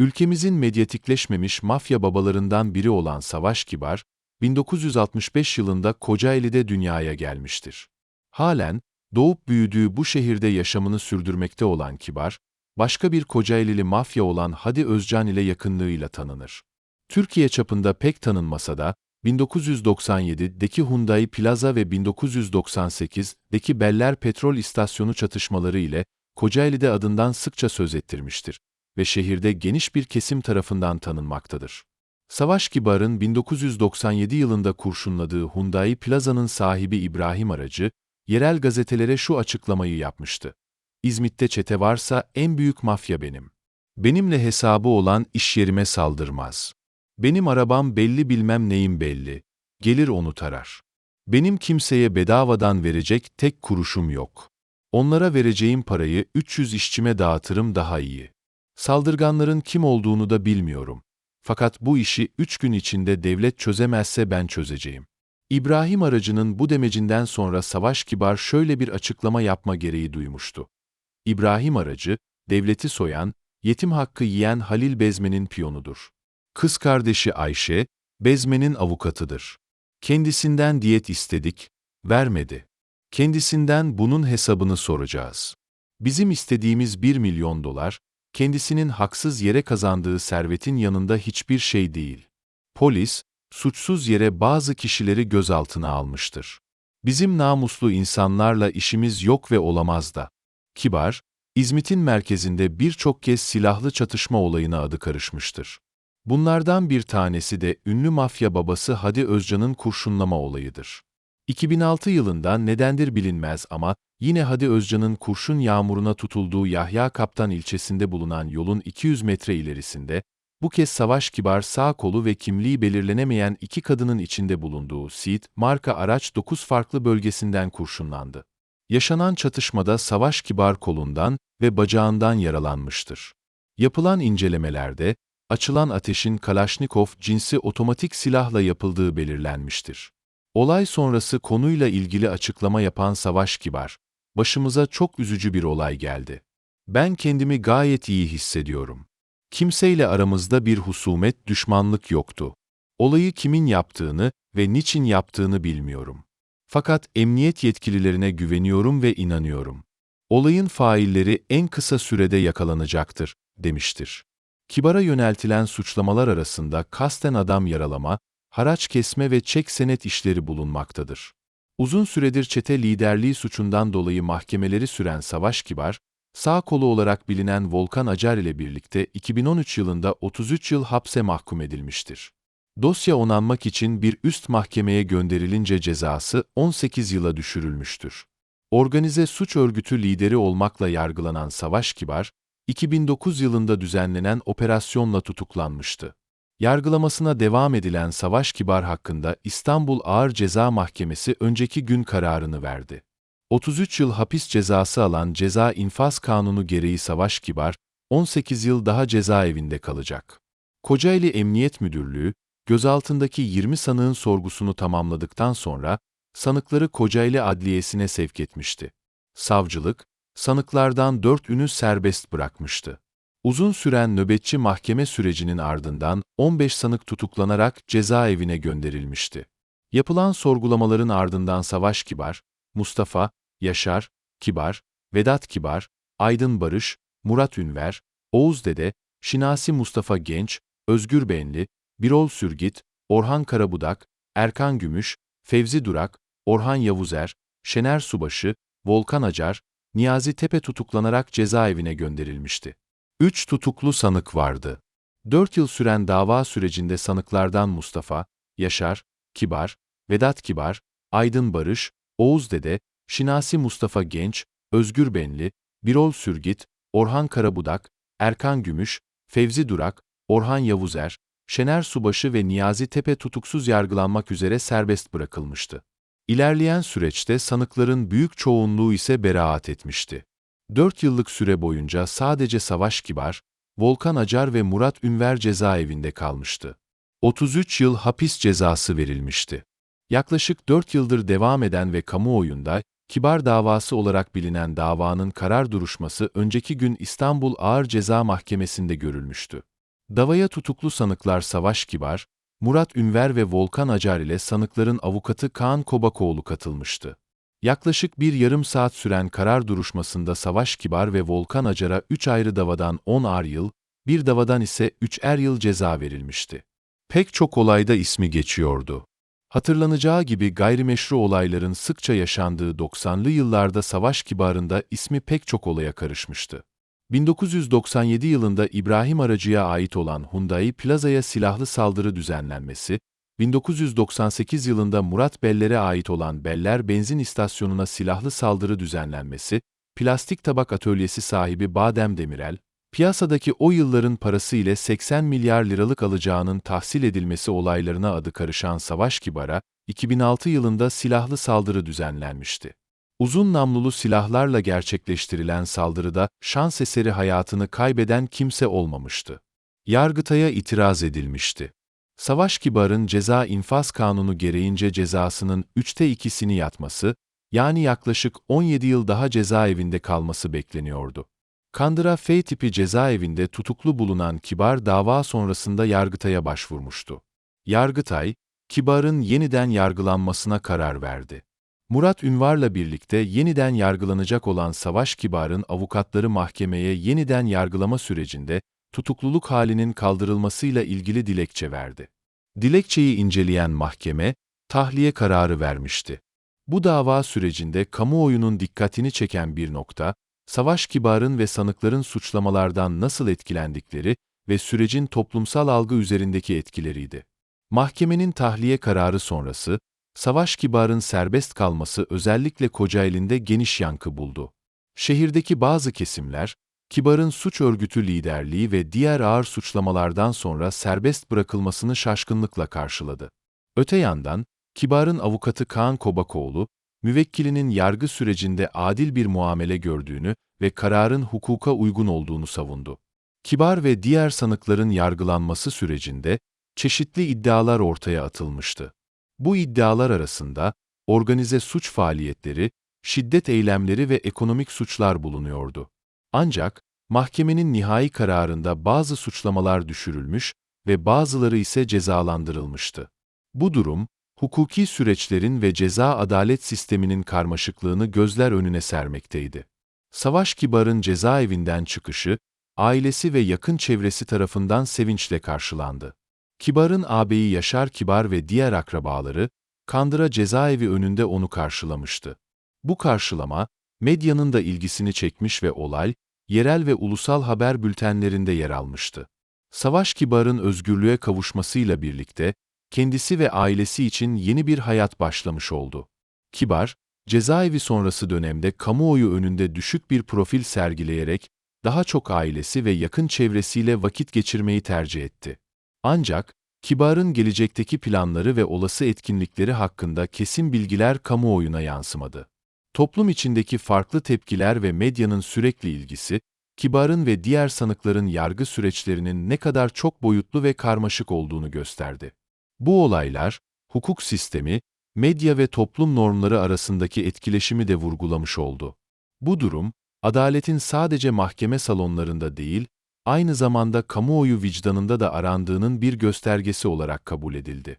Ülkemizin medyatikleşmemiş mafya babalarından biri olan Savaş Kibar, 1965 yılında Kocaeli'de dünyaya gelmiştir. Halen, doğup büyüdüğü bu şehirde yaşamını sürdürmekte olan Kibar, başka bir Kocaelili mafya olan Hadi Özcan ile yakınlığıyla tanınır. Türkiye çapında pek tanınmasa da, 1997'deki Hyundai Plaza ve 1998'deki Beller Petrol İstasyonu çatışmaları ile Kocaeli'de adından sıkça söz ettirmiştir ve şehirde geniş bir kesim tarafından tanınmaktadır. Savaş Kibar'ın 1997 yılında kurşunladığı Hyundai Plaza'nın sahibi İbrahim Aracı, yerel gazetelere şu açıklamayı yapmıştı. İzmit'te çete varsa en büyük mafya benim. Benimle hesabı olan iş yerime saldırmaz. Benim arabam belli bilmem neyim belli. Gelir onu tarar. Benim kimseye bedavadan verecek tek kuruşum yok. Onlara vereceğim parayı 300 işçime dağıtırım daha iyi. Saldırganların kim olduğunu da bilmiyorum. Fakat bu işi üç gün içinde devlet çözemezse ben çözeceğim. İbrahim Aracı'nın bu demecinden sonra Savaş Kibar şöyle bir açıklama yapma gereği duymuştu. İbrahim Aracı, devleti soyan, yetim hakkı yiyen Halil Bezmen'in piyonudur. Kız kardeşi Ayşe, Bezmen'in avukatıdır. Kendisinden diyet istedik, vermedi. Kendisinden bunun hesabını soracağız. Bizim istediğimiz 1 milyon dolar, kendisinin haksız yere kazandığı servetin yanında hiçbir şey değil. Polis, suçsuz yere bazı kişileri gözaltına almıştır. Bizim namuslu insanlarla işimiz yok ve olamaz da. Kibar, İzmit'in merkezinde birçok kez silahlı çatışma olayına adı karışmıştır. Bunlardan bir tanesi de ünlü mafya babası Hadi Özcan'ın kurşunlama olayıdır. 2006 yılında nedendir bilinmez ama yine Hadi Özcan'ın kurşun yağmuruna tutulduğu Yahya Kaptan ilçesinde bulunan yolun 200 metre ilerisinde, bu kez Savaş Kibar sağ kolu ve kimliği belirlenemeyen iki kadının içinde bulunduğu Seat marka araç 9 farklı bölgesinden kurşunlandı. Yaşanan çatışmada Savaş Kibar kolundan ve bacağından yaralanmıştır. Yapılan incelemelerde, açılan ateşin Kalaşnikov cinsi otomatik silahla yapıldığı belirlenmiştir. Olay sonrası konuyla ilgili açıklama yapan Savaş Kibar, başımıza çok üzücü bir olay geldi. Ben kendimi gayet iyi hissediyorum. Kimseyle aramızda bir husumet, düşmanlık yoktu. Olayı kimin yaptığını ve niçin yaptığını bilmiyorum. Fakat emniyet yetkililerine güveniyorum ve inanıyorum. Olayın failleri en kısa sürede yakalanacaktır, demiştir. Kibar'a yöneltilen suçlamalar arasında kasten adam yaralama, haraç kesme ve çek senet işleri bulunmaktadır. Uzun süredir çete liderliği suçundan dolayı mahkemeleri süren Savaş Kibar, sağ kolu olarak bilinen Volkan Acar ile birlikte 2013 yılında 33 yıl hapse mahkum edilmiştir. Dosya onanmak için bir üst mahkemeye gönderilince cezası 18 yıla düşürülmüştür. Organize suç örgütü lideri olmakla yargılanan Savaş Kibar, 2009 yılında düzenlenen operasyonla tutuklanmıştı. Yargılamasına devam edilen Savaş Kibar hakkında İstanbul Ağır Ceza Mahkemesi önceki gün kararını verdi. 33 yıl hapis cezası alan Ceza İnfaz Kanunu gereği Savaş Kibar, 18 yıl daha cezaevinde kalacak. Kocaeli Emniyet Müdürlüğü, gözaltındaki 20 sanığın sorgusunu tamamladıktan sonra, sanıkları Kocaeli Adliyesi'ne sevk etmişti. Savcılık, sanıklardan dört ünü serbest bırakmıştı. Uzun süren nöbetçi mahkeme sürecinin ardından 15 sanık tutuklanarak cezaevine gönderilmişti. Yapılan sorgulamaların ardından Savaş Kibar, Mustafa, Yaşar, Kibar, Vedat Kibar, Aydın Barış, Murat Ünver, Oğuz Dede, Şinasi Mustafa Genç, Özgür Benli, Birol Sürgit, Orhan Karabudak, Erkan Gümüş, Fevzi Durak, Orhan Yavuzer, Şener Subaşı, Volkan Acar, Niyazi Tepe tutuklanarak cezaevine gönderilmişti. Üç tutuklu sanık vardı. Dört yıl süren dava sürecinde sanıklardan Mustafa, Yaşar, Kibar, Vedat Kibar, Aydın Barış, Oğuz Dede, Şinasi Mustafa Genç, Özgür Benli, Birol Sürgit, Orhan Karabudak, Erkan Gümüş, Fevzi Durak, Orhan Yavuzer, Şener Subaşı ve Niyazi Tepe tutuksuz yargılanmak üzere serbest bırakılmıştı. İlerleyen süreçte sanıkların büyük çoğunluğu ise beraat etmişti. 4 yıllık süre boyunca sadece Savaş Kibar, Volkan Acar ve Murat Ünver cezaevinde kalmıştı. 33 yıl hapis cezası verilmişti. Yaklaşık 4 yıldır devam eden ve kamuoyunda Kibar davası olarak bilinen davanın karar duruşması önceki gün İstanbul Ağır Ceza Mahkemesi'nde görülmüştü. Davaya tutuklu sanıklar Savaş Kibar, Murat Ünver ve Volkan Acar ile sanıkların avukatı Kaan Kobakoğlu katılmıştı. Yaklaşık bir yarım saat süren karar duruşmasında Savaş Kibar ve Volkan Acar'a 3 ayrı davadan 10 ar yıl, bir davadan ise 3'er yıl ceza verilmişti. Pek çok olayda ismi geçiyordu. Hatırlanacağı gibi gayrimeşru olayların sıkça yaşandığı 90'lı yıllarda Savaş Kibar'ında ismi pek çok olaya karışmıştı. 1997 yılında İbrahim Aracı'ya ait olan Hyundai Plaza'ya silahlı saldırı düzenlenmesi, 1998 yılında Murat Beller'e ait olan Beller Benzin İstasyonu'na silahlı saldırı düzenlenmesi, plastik tabak atölyesi sahibi Badem Demirel, piyasadaki o yılların parası ile 80 milyar liralık alacağının tahsil edilmesi olaylarına adı karışan Savaş Kibar'a, 2006 yılında silahlı saldırı düzenlenmişti. Uzun namlulu silahlarla gerçekleştirilen saldırıda şans eseri hayatını kaybeden kimse olmamıştı. Yargıtay'a itiraz edilmişti. Savaş Kibar'ın ceza infaz kanunu gereğince cezasının üçte ikisini yatması, yani yaklaşık 17 yıl daha cezaevinde kalması bekleniyordu. Kandıra F tipi cezaevinde tutuklu bulunan Kibar dava sonrasında Yargıtay'a başvurmuştu. Yargıtay, Kibar'ın yeniden yargılanmasına karar verdi. Murat Ünvar'la birlikte yeniden yargılanacak olan Savaş Kibar'ın avukatları mahkemeye yeniden yargılama sürecinde tutukluluk halinin kaldırılmasıyla ilgili dilekçe verdi. Dilekçeyi inceleyen mahkeme, tahliye kararı vermişti. Bu dava sürecinde kamuoyunun dikkatini çeken bir nokta, Savaş Kibar'ın ve sanıkların suçlamalardan nasıl etkilendikleri ve sürecin toplumsal algı üzerindeki etkileriydi. Mahkemenin tahliye kararı sonrası, Savaş Kibar'ın serbest kalması özellikle Kocaeli'nde geniş yankı buldu. Şehirdeki bazı kesimler, Kibar'ın suç örgütü liderliği ve diğer ağır suçlamalardan sonra serbest bırakılmasını şaşkınlıkla karşıladı. Öte yandan, Kibar'ın avukatı Kaan Kobakoğlu, müvekkilinin yargı sürecinde adil bir muamele gördüğünü ve kararın hukuka uygun olduğunu savundu. Kibar ve diğer sanıkların yargılanması sürecinde çeşitli iddialar ortaya atılmıştı. Bu iddialar arasında organize suç faaliyetleri, şiddet eylemleri ve ekonomik suçlar bulunuyordu. Ancak mahkemenin nihai kararında bazı suçlamalar düşürülmüş ve bazıları ise cezalandırılmıştı. Bu durum, hukuki süreçlerin ve ceza adalet sisteminin karmaşıklığını gözler önüne sermekteydi. Savaş Kibar'ın cezaevinden çıkışı, ailesi ve yakın çevresi tarafından sevinçle karşılandı. Kibar'ın ağabeyi Yaşar Kibar ve diğer akrabaları, Kandıra cezaevi önünde onu karşılamıştı. Bu karşılama, medyanın da ilgisini çekmiş ve olay, yerel ve ulusal haber bültenlerinde yer almıştı. Savaş Kibar'ın özgürlüğe kavuşmasıyla birlikte, kendisi ve ailesi için yeni bir hayat başlamış oldu. Kibar, cezaevi sonrası dönemde kamuoyu önünde düşük bir profil sergileyerek, daha çok ailesi ve yakın çevresiyle vakit geçirmeyi tercih etti. Ancak, Kibar'ın gelecekteki planları ve olası etkinlikleri hakkında kesin bilgiler kamuoyuna yansımadı. Toplum içindeki farklı tepkiler ve medyanın sürekli ilgisi, Kibar'ın ve diğer sanıkların yargı süreçlerinin ne kadar çok boyutlu ve karmaşık olduğunu gösterdi. Bu olaylar, hukuk sistemi, medya ve toplum normları arasındaki etkileşimi de vurgulamış oldu. Bu durum, adaletin sadece mahkeme salonlarında değil, aynı zamanda kamuoyu vicdanında da arandığının bir göstergesi olarak kabul edildi.